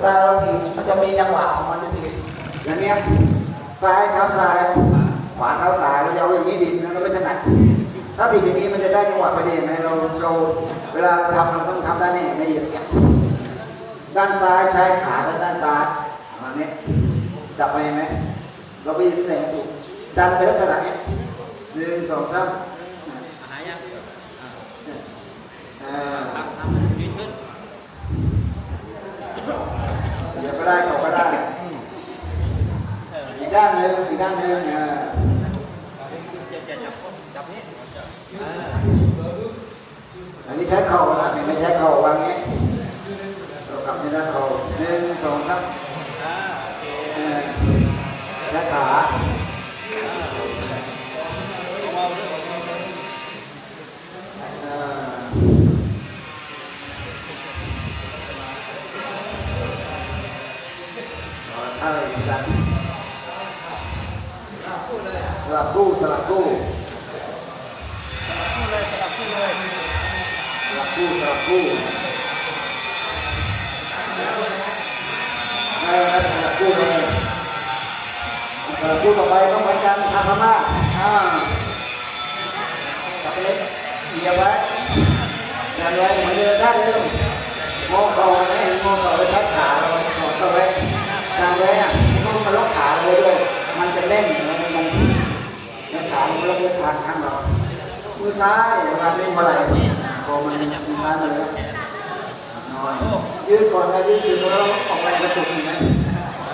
เวลาเราถีบมันจะมีจังหวะของมันจะถีบอย่างเนี้ยซ้ายเท้าซ้ายขวาเท้าซ้ายเราจะเอาอย่างนี้ดินะเราไม่ถนัดถ้าถีบอย่างนี้มันจะได้จังหวะพอดีไหมเราเราเวลาเราทำเราต้องทำด้านนี้ไม่เหยียบเนี่ยด้านซ้ายใช้ขาด้านซ้ายประมาณนี้จับไปเห็นไหมเราไปยืนตำแหน่งถูกดันไปลักษณะเนี้ยหนึ่งสองสามหายัง อ่า ทำทำยืนขึ้น เดี๋ยวก็ได้เขาก็ได้ อีกด้านหนึ่ง อีกด้านหนึ่งอ่าอันนี้ใช้เข่านะไม่ใช้เข่าวางงี้เรากลับในด้านเข่าหนึ่งสองครับใช้ขา สลับคู่สลับคู่สลับคู่เลยสลับคู่สลับคู่เออสลับคู่เลยสลับคู่ต่อไปต้องเหมือนกันทำพม่าอ่าจับไปเลยเหยียบไว้ดันไว้เหมือนเดิมได้เดิมมองเข่าไม่เห็นมองเข่าไว้ใช้ขาเราถอดเขาไว้ดันไว้อะ ซ้ายเวลาเล่นเมื่อไหร่พอมันมือซ้ายมาแล้วนอนยืดก่อนนะยืดยืดแล้วออกแรงกระตุกอย่างนี้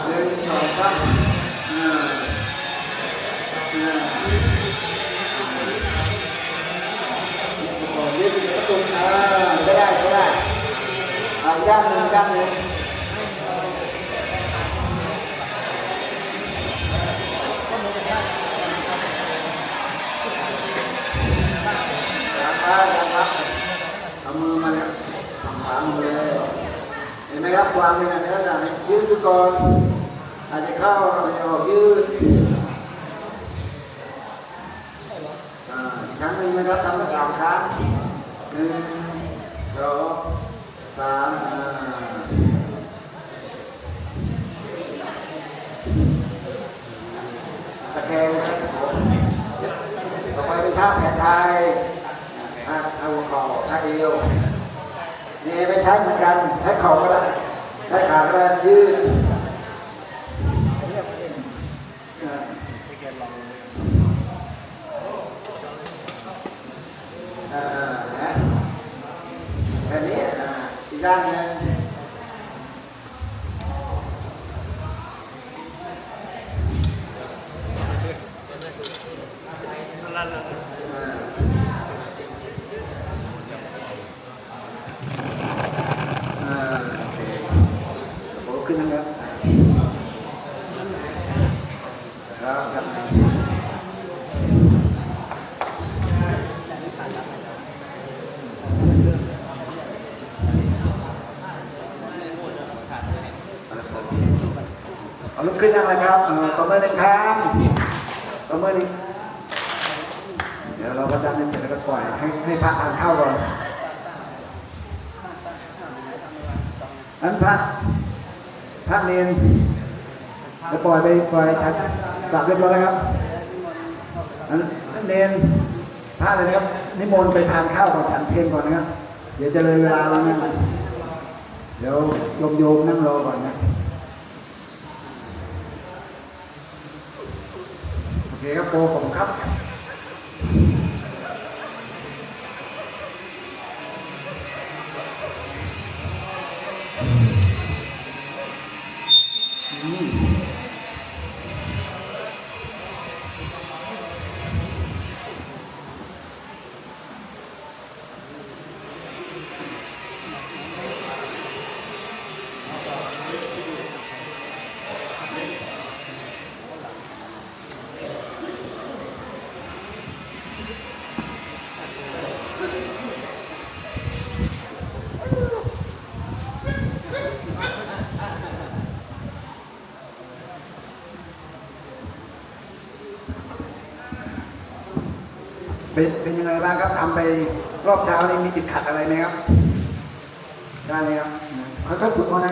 หนึ่งสองสามอ่าอ่ายืดกระตุกอ่าก็ได้ก็ได้อ่าด้านหนึ่งด้านหนึ่ง ควางเป็นในลักษณะยืดสุก่อาจจะเข้าอาจจะออกยืดอีกครั้งหนึ่งนะครับทำไปสามครั้งหนึ่งสองสามตะแคงนะครับต่อไปเป็นท่าแผนไทยท่าท่าหัวเข่าท่าเอวนี่ไม่ใช้เหมือนกัน ใช้เข่าก็ได้ ใช้ขาก็ได้ยืดอ่าอ่านะแบบนี้อ่าอีกด้านนึงลั่นลั่น อ่าโอเคผมขึ้นนะครับครับครับ เอาลุกขึ้นนั่งเลยครับเอ่อประเมินหนึ่งครั้งประเมินอีกเดี๋ยวเราก็จำเป็นเสร็จแล้วก็ปล่อยให้ให้พักทานข้าวก่อนอันพระพระเนนจะปล่อยไปปล่อยชัดสับเรียบร้อยแล้วครับอันเนนพระเลยนะครับนิมนต์ไปทานข้าวก่อนฉันเพลงก่อนนะครับเดี๋ยวจะเลยเวลาแล้วนะเดี๋ยวโยมโยมนั่งรอก่อนนะโอ เคครับโปรผมครับ เป็นเป็นยังไงบ้างครับทำไปรอบเช้านี้มีติดขัดอะไรไหมครับได้ไหมครับเขาชองฝึกมานะ